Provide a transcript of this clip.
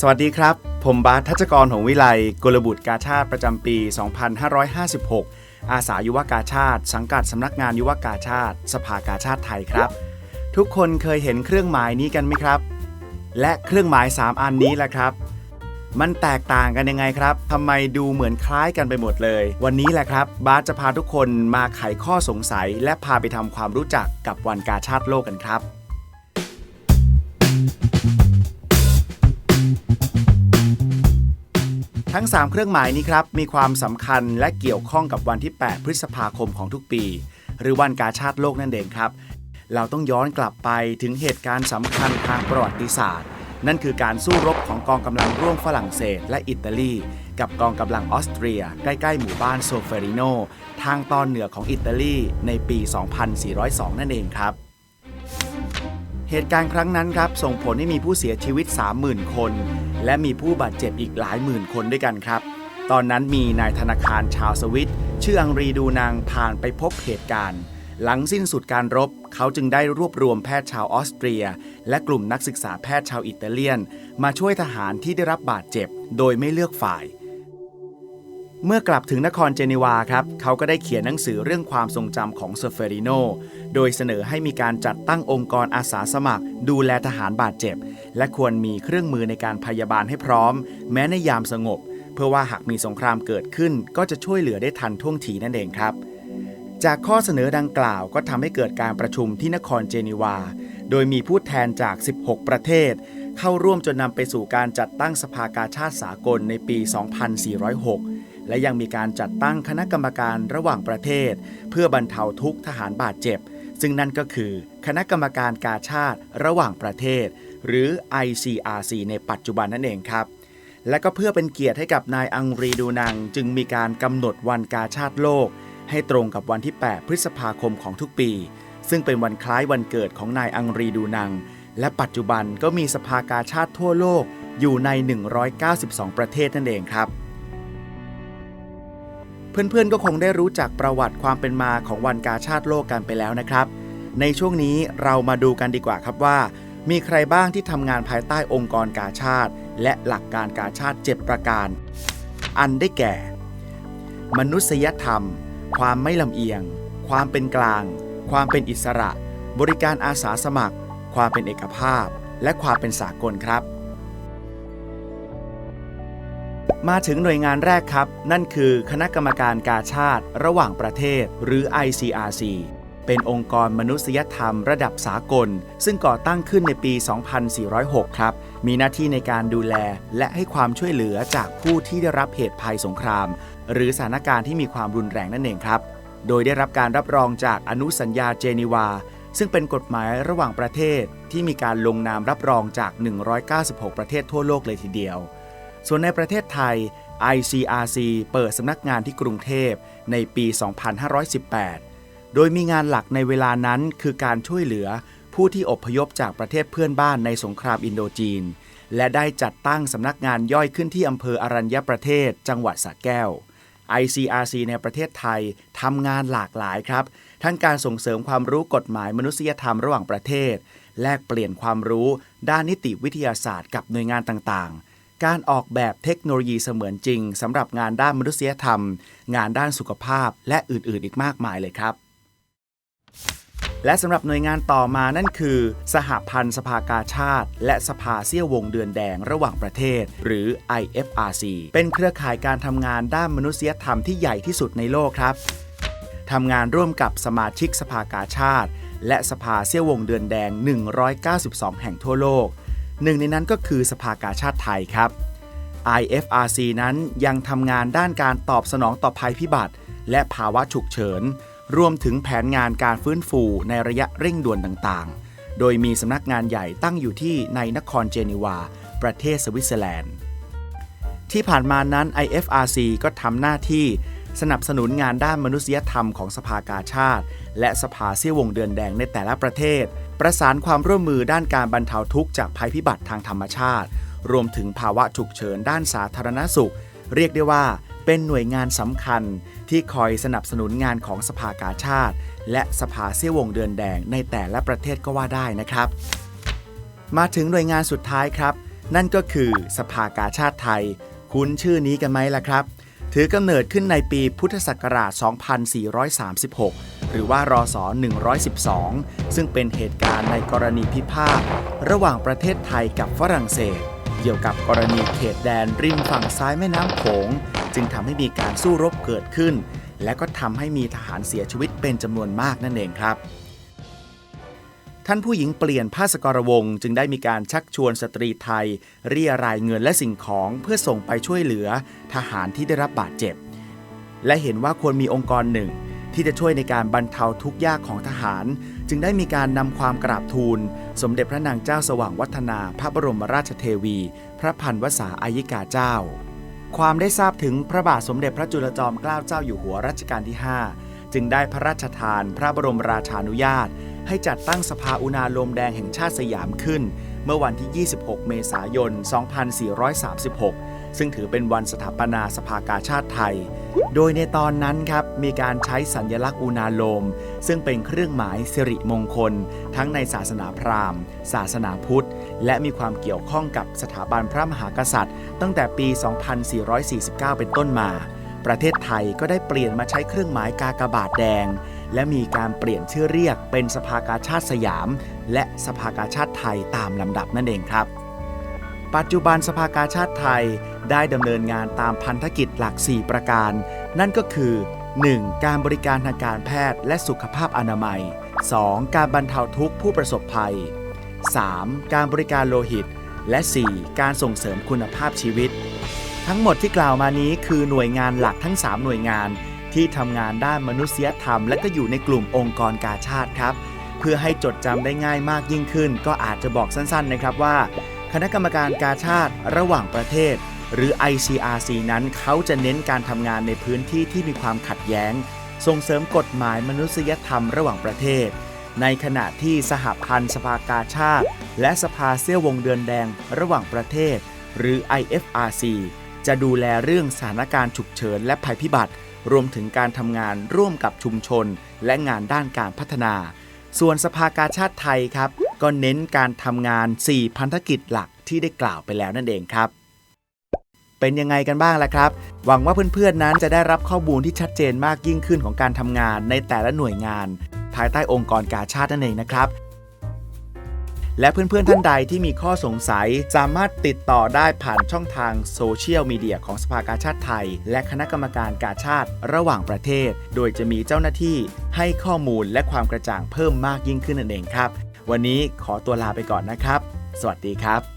สวัสดีครับ ผมบาสทัชกรหงวิไลกลบุตรกาชาติประจำปี 2556 อาสายุวกาชาติ สังกัดสำนักงานยุวกาชาติ สภากาชาติไทยครับ ทุกคนเคยเห็นเครื่องหมายนี้กันไหมครับ และเครื่องหมาย 3 อันนี้แหละครับ มันแตกต่างกันยังไงครับทำไมดูเหมือนคล้ายกันไปหมดเลย วันนี้แหละครับบาสจะพาทุกคนมาไขข้อสงสัย และพาไปทำความรู้จักกับวันกาชาติโลกกันครับ ทั้ง 3 เครื่องหมายนี้ครับมีความสำคัญและเกี่ยวข้องกับวันที่ 8 พฤษภาคมของทุกปี หรือวันกาชาติโลกนั่นเองครับ เราต้องย้อนกลับไปถึงเหตุการณ์สำคัญทางประวัติศาสตร์ นั่นคือการสู้รบของกองกำลังร่วมฝรั่งเศส และอิตาลี กับกองกำลังออสเตรีย ใกล้ๆหมู่บ้านโซเฟริโนทางตอนเหนือของอิตาลีในปี 2402 นั่นเองครับ เหตุการณ์ครั้งนั้นครับ ส่งผลให้มีผู้เสียชีวิต 30,000 คน และมีผู้บาดเจ็บอีกหลายหมื่นคนด้วยกันครับ ตอนนั้นมีนายธนาคารชาวสวิต ชื่ออังรีดูนางผ่านไปพบเหตุการณ์ หลังสิ้นสุดการรบ เขาจึงได้รวบรวมแพทย์ชาวออสเตรีย และกลุ่มนักศึกษาแพทย์ชาวอิตาเลียน มาช่วยทหารที่ได้รับบาดเจ็บ โดยไม่เลือกฝ่าย เมื่อกลับถึงนครเจนีวาครับ เขาก็ได้เขียนหนังสือเรื่องความทรงจำของเซเฟริโน โดยเสนอให้มีการจัดตั้งองค์กรอาสาสมัคร ดูแลทหารบาดเจ็บ และควรมีเครื่องมือในการพยาบาลให้พร้อม แม้ในยามสงบ เพื่อว่าหากมีสงครามเกิดขึ้น ก็จะช่วยเหลือได้ทันท่วงทีนั่นเองครับ จากข้อเสนอดังกล่าวก็ทำให้เกิดการประชุมที่นครเจนีวา โดยมีผู้แทนจาก 16 ประเทศ เข้าร่วมจนนำไปสู่การจัดตั้งสภากาชาติสากลในปี 2406 และยังมีการจัดตั้งคณะกรรมการระหว่างประเทศ เพื่อบรรเทาทุกทหารบาดเจ็บ ซึ่งนั่นก็คือ คณะกรรมการกาชาติระหว่างประเทศ หรือ ICRC ในปัจจุบันนั่นเองครับและก็เพื่อเป็นเกียรติให้กับนายอังรีดูนัง จึงมีการกำหนดวันกาชาติโลก ให้ตรงกับวันที่ 8 พฤษภาคมของทุกปี ซึ่งเป็นวันคล้ายวันเกิดของนายอังรีดูนัง และปัจจุบันก็มีสภากาชาติทั่วโลกอยู่ใน 192 ประเทศนั่นเองครับ เพื่อนๆก็คงได้รู้จักประวัติความเป็นมาของวันกาชาติโลกกันไปแล้วนะครับ ในช่วงนี้เรามาดูกันดีกว่าครับว่า มีใครบ้างที่ทำงานภายใต้องค์กรกาชาติ และหลักการกาชาติ 7 ประการ อันได้แก่ มนุษยธรรม ความไม่ลำเอียง ความเป็นกลาง ความเป็นอิสระ บริการอาสาสมัคร ความเป็นเอกภาพ และความเป็นสากลครับ มาถึงหน่วยงานแรกครับ นั่นคือคณะกรรมการกาชาติ ระหว่างประเทศ หรือ ICRC เป็นองค์กรมนุษยธรรมระดับสากล ซึ่งก่อตั้งขึ้นในปี 2406 ครับ มีหน้าที่ในการดูแล และให้ความช่วยเหลือจากผู้ที่ได้รับเหตุภัยสงคราม หรือสถานการณ์ที่มีความรุนแรงนั่นเองครับ โดยได้รับการรับรองจากอนุสัญญาเจนีวา ซึ่งเป็นกฎหมายระหว่างประเทศที่มีการลงนามรับรองจาก 196 ประเทศทั่วโลกเลยทีเดียว ส่วนในประเทศไทย ICRC เปิดสำนักงานที่กรุงเทพในปี 2518 โดยมีงานหลักในเวลานั้นคือการช่วยเหลือผู้ที่อพยพจากประเทศเพื่อนบ้านในสงครามอินโดจีน และได้จัดตั้งสำนักงานย่อยขึ้นที่อำเภออรัญญประเทศ จังหวัดสระแก้ว ICRC ในประเทศไทยทำงานหลากหลายครับ ทั้งการส่งเสริมความรู้กฎหมายมนุษยธรรมระหว่างประเทศ แลกเปลี่ยนความรู้ด้านนิติวิทยาศาสตร์กับหน่วยงานต่างๆ การออกแบบเทคโนโลยีเสมือนจริงสำหรับงานด้านมนุษยธรรม งานด้านสุขภาพ และอื่นๆ อีกมากมายเลยครับ และสำหรับหน่วยงานต่อมานั่นคือ สหพันธ์สภากาชาติ และสภาเซี่ยววงเดือนแดงระหว่างประเทศ หรือ IFRC เป็นเครือข่ายการทำงานด้านมนุษยธรรมที่ใหญ่ที่สุดในโลกครับทำงานร่วมกับสมาชิกสภากาชาติ และสภาเซี่ยววงเดือนแดง 192 แห่งทั่วโลก หนึ่งในนั้นก็คือสภากาชาติไทยครับ IFRC นั้นยังทำงานด้านการตอบสนองต่อภัยพิบัติ และภาวะฉุกเฉิน รวมถึงแผนงานการฟื้นฟูในระยะเร่งด่วนต่างๆ โดยมีสำนักงานใหญ่ตั้งอยู่ที่ในนครเจนีวา ประเทศสวิตเซอร์แลนด์ ที่ผ่านมานั้น IFRC ก็ทำหน้าที่ สนับสนุนงานด้านมนุษยธรรมของสภากาชาติ และสภาเซี่ยววงเดือนแดงในแต่ละประเทศ ประสานความร่วมมือด้านการบรรเทาทุกข์จากภัยพิบัติทางธรรมชาติ รวมถึงภาวะฉุกเฉินด้านสาธารณสุข เรียกได้ว่าเป็นหน่วยงานสำคัญที่คอยสนับสนุนงานของสภากาชาติ และสภาเซี่ยววงเดือนแดงในแต่ละประเทศก็ว่าได้นะครับ มาถึงหน่วยงานสุดท้ายครับ นั่นก็คือสภากาชาติไทย คุ้นชื่อนี้กันไหมล่ะครับ ถือกำเนิดขึ้นในปีพุทธศักราช 2436 หรือว่ารอศ112 ซึ่งเป็นเหตุการณ์ในกรณีพิพาทระหว่างประเทศไทยกับฝรั่งเศส เกี่ยวกับกรณีเขตแดนริมฝั่งซ้ายแม่น้ำโขง จึงทำให้มีการสู้รบเกิดขึ้น และก็ทำให้มีทหารเสียชีวิตเป็นจำนวนมากนั่นเองครับ ท่านผู้หญิงเปลี่ยนพาสกรวงจึงได้มีการชักชวนสตรีไทย เรียรายเงินและสิ่งของเพื่อส่งไปช่วยเหลือทหารที่ได้รับบาดเจ็บ และเห็นว่าควรมีองค์กรหนึ่ง ที่จะช่วยในการบรรเทาทุกข์ยากของทหาร จึงได้มีการนำความกราบทูล สมเด็จพระนางเจ้าสว่างวัฒนา พระบรมราชเทวี พระพันวษาอายิกาเจ้า ความได้ทราบถึงพระบาทสมเด็จพระจุลจอมเกล้าเจ้าอยู่หัวรัชกาลที่ 5 จึงได้พระราชทานพระบรมราชานุญาต ให้จัดตั้งสภาอุณาโลมแดงแห่งชาติสยามขึ้น เมื่อวันที่ 26 เมษายน 2436 ซึ่งถือเป็นวันสถาปนาสภากาชาติไทย โดยในตอนนั้นครับมีการใช้สัญลักษณ์อุณาโลม ซึ่งเป็นเครื่องหมายสิริมงคล ทั้งในศาสนาพราหมณ์ ศาสนาพุทธ และมีความเกี่ยวข้องกับสถาบันพระมหากษัตริย์ ตั้งแต่ปี 2449 เป็นต้นมา ประเทศไทยก็ได้เปลี่ยนมาใช้เครื่องหมายกากบาทแดง และมีการเปลี่ยนชื่อเรียกเป็นสภากาชาติสยาม และสภากาชาติไทยตามลำดับนั่นเองครับ ปัจจุบันสภากาชาติไทยได้ดำเนินงานตามพันธกิจหลัก 4 ประการ นั่นก็คือ 1. การบริการทางการแพทย์และสุขภาพอนามัย 2. การบรรเทาทุกข์ผู้ประสบภัย 3. การบริการโลหิต และ 4. การส่งเสริมคุณภาพชีวิต ทั้งหมดที่กล่าวมานี้คือหน่วยงานหลักทั้ง 3 หน่วยงาน ที่ทำงานด้านมนุษยธรรม และก็อยู่ในกลุ่มองค์กรกาชาติครับ เพื่อให้จดจำได้ง่ายมากยิ่งขึ้น ก็อาจจะบอกสั้นๆนะครับว่า คณะกรรมการกาชาติระหว่างประเทศ หรือ ICRC นั้นเขาจะเน้นการทำงานในพื้นที่ที่มีความขัดแย้ง ส่งเสริมกฎหมายมนุษยธรรมระหว่างประเทศ ในขณะที่สหพันธ์สภากาชาติ และสภาเซี่ยววงเดือนแดงระหว่างประเทศ หรือ IFRC จะดูแลเรื่องสถานการณ์ฉุกเฉินและภัยพิบัติ รวมถึงการทำงานร่วมกับชุมชน และงานด้านการพัฒนา ส่วนสภากาชาติไทยครับ ก็เน้นการทำงาน 4 พันธกิจหลักที่ได้กล่าวไปแล้วนั่นเองครับ เป็นยังไงกันบ้างล่ะครับ หวังว่าเพื่อนๆนั้นจะได้รับข้อมูลที่ชัดเจนมากยิ่งขึ้นของการทำงานในแต่ละหน่วยงาน ภายใต้องค์กรกาชาตินั่นเองนะครับ และเพื่อนๆท่านใดที่มีข้อสงสัย สามารถติดต่อได้ผ่านช่องทางโซเชียลมีเดียของสภากาชาติไทย และคณะกรรมการกาชาติระหว่างประเทศ โดยจะมีเจ้าหน้าที่ให้ข้อมูลและความกระจ่างเพิ่มมากยิ่งขึ้นนั่นเองครับ วันนี้ขอตัวลาไปก่อนนะครับ สวัสดีครับ